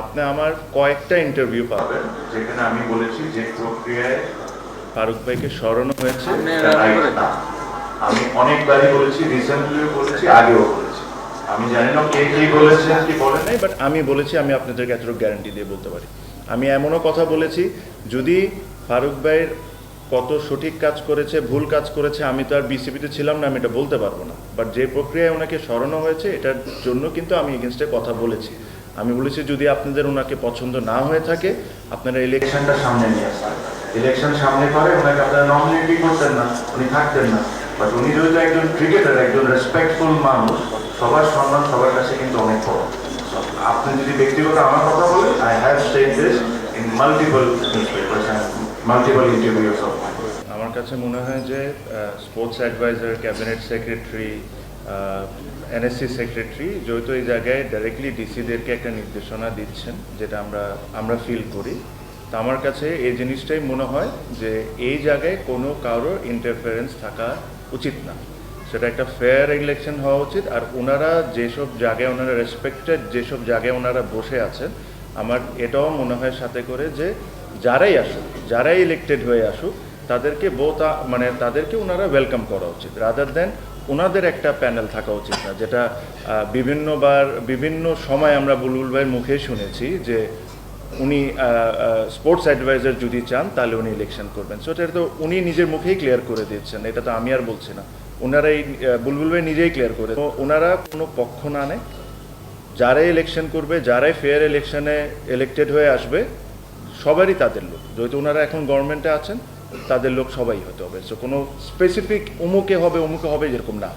আপনি আমার কয়েকটা ইন্টারভিউ পাবেন যেখানে আমি বলেছি যে প্রক্রিয়ায় ফারুক ভাইকে সরানো হয়েছে। আমি অনেকবারই বলেছি রিসেন্টলিও বলেছি আগেও বলেছি। আমি জানি না কে কি বলেছেন কি বলেন নাই বাট আমি বলেছি আমি আপনাদেরকে এতটুকু গ্যারান্টি দিয়ে বলতে পারি। আমি এমনও কথা বলেছি যদি ফারুক ভাইয়ের কত সঠিক কাজ করেছে ভুল কাজ করেছে আমি তো আর বিসিবিতে ছিলাম না আমি এটা বলতে পারব না। বাট যে প্রক্রিয়ায় ওনাকে সরানো হয়েছে এটার জন্য কিন্তু আমি এগেনস্টে কথা বলেছি। আমি বলেছি যদি আপনাদের ওনাকে পছন্দ না হয়ে থাকে, আপনারা ইলেকশনটা সামনে নিয়ে আসেন। ইলেকশন সামনে করে, ওনাকে আপনারা নমিনেটি করতেন না, উনি থাকতেন না। বাট উনি যেহেতু একজন ক্রিকেটার একজন রেসপেক্টফুল মানুষ, সবার সম্মান সবার কাছে কিন্তু অনেক বড়। আপনি যদি ব্যক্তিগত আমার কথা বলেন I have said this in multiple multiple interviews of আমার কাছে মনে হয় যে sports adviser cabinet secretary NSC secretary যেহেতু এই জায়গায় ডাইরেক্টলি ডিসিদেরকে একটা নির্দেশনা দিচ্ছেন, যেটা আমরা আমরা ফিল করি। তা আমার কাছে এই জিনিসটাই মনে হয় যে এই জায়গায় কোনো কারোর ইন্টারফারেন্স থাকা উচিত না। সেটা একটা ফেয়ার ইলেকশন হওয়া উচিত, আর ওনারা যেসব জায়গায়, ওনারা রেসপেক্টেড যেসব জায়গায় ওনারা বসে আছেন, আমার এটাও মনে হয় সাথে করে যে যারাই আসুক, যারাই ইলেক্টেড হয়ে আসুক, তাদেরকে বোথ মানে তাদেরকে ওনারা ওয়েলকাম করা উচিত রাদার দেন ওনাদের একটা প্যানেল থাকা উচিত না যেটা বিভিন্নবার বিভিন্ন সময় আমরা বুলবুল ভাইয়ের মুখে শুনেছি যে উনি স্পোর্টস অ্যাডভাইজার যদি চান তাহলে উনি ইলেকশন করবেন। সো এটা তো উনি নিজের মুখেই ক্লিয়ার করে দিচ্ছেন এটা তো আমি আর বলছি না। ওনারাই আহ, বুলবুল ভাই নিজেই ক্লিয়ার করে তো ওনারা কোনো পক্ষ না নেয়। যারাই ইলেকশন করবে যারাই ফেয়ার ইলেকশনে ইলেক্টেড হয়ে আসবে সবারই তাদের লোক। যেহেতু ওনারা এখন গভর্নমেন্টে আছেন তাদের লোক সবাই হতে হবে। সো কোনো স্পেসিফিক অমুকে হবে অমুকে হবে যেরকম না।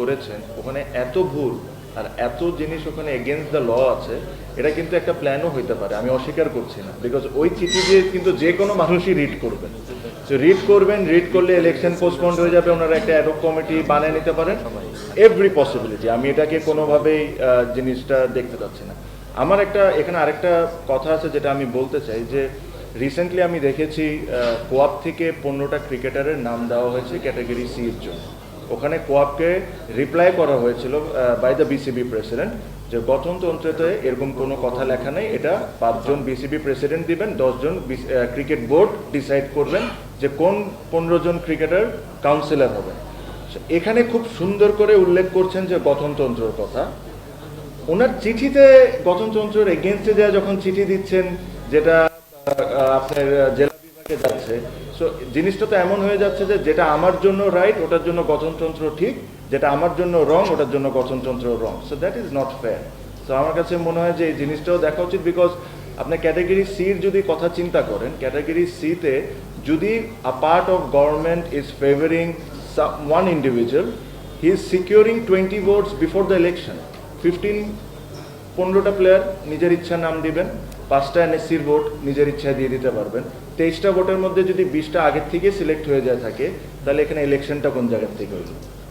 করেছেন, ওখানে এত ভুল আর এত জিনিস ওখানে এগেনস্ট দ্য ল আছে, এটা কিন্তু একটা প্ল্যানও হইতে পারে। আমি অস্বীকার করছি না। বিকজ ওই চিঠি দিয়ে কিন্তু যে কোনো মানুষই রিড করবেন। তো রিড করবেন রিড করলে ইলেকশন পোস্টপন্ড হয়ে যাবে, ওনারা একটা অ্যাডক কমিটি বানিয়ে নিতে পারেন। এভরি পসিবিলিটি আমি এটাকে কোনোভাবেই জিনিসটা দেখতে পাচ্ছি না। আমার একটা, এখানে আরেকটা কথা আছে যেটা আমি বলতে চাই যে রিসেন্টলি আমি দেখেছি কোয়াপ থেকে পনেরোটা ক্রিকেটারের নাম দেওয়া হয়েছে ক্যাটাগরি সির জন্য। ওখানে কোয়াপকে রিপ্লাই করা হয়েছিল বাই দ্য বিসিবি প্রেসিডেন্ট যে গঠনতন্ত্রতে এরকম কোনো কথা লেখা নেই এটা পাঁচজন বিসিবি প্রেসিডেন্ট দিবেন দশজন ক্রিকেট বোর্ড ডিসাইড করবেন যে কোন পনেরো জন ক্রিকেটার কাউন্সিলর So, এখানে খুব সুন্দর করে উল্লেখ করছেন যে গঠনতন্ত্রের কথা। ওনার চিঠিতে গঠনতন্ত্রের এগেনস্টে দেওয়া যখন চিঠি দিচ্ছেন যেটা আপনার জেলা বিভাগে যাচ্ছে। সো জিনিসটা তো এমন হয়ে যাচ্ছে যে যেটা আমার জন্য রাইট ওটার জন্য গঠনতন্ত্র ঠিক, যেটা আমার জন্য রং ওটার জন্য গঠনতন্ত্র wrong so that is not fair so আমার কাছে মনে হয় যে এই জিনিসটাও দেখা উচিত বিকজ আপনি ক্যাটাগরি সির যদি কথা চিন্তা করেন ক্যাটাগরি সিতে যদি a part of government is favouring one individual he is securing twenty votes before the election fifteen পনেরোটা প্লেয়ার নিজের ইচ্ছা নাম দিবেন। পাঁচটা এনএসসির ভোট নিজের ইচ্ছায় দিয়ে দিতে পারবেন। তেইশটা ভোটের মধ্যে যদি বিশটা আগের থেকে সিলেক্ট হয়ে যায় থাকে, তাহলে এখানে ইলেকশনটা কোন জায়গার থেকে হইল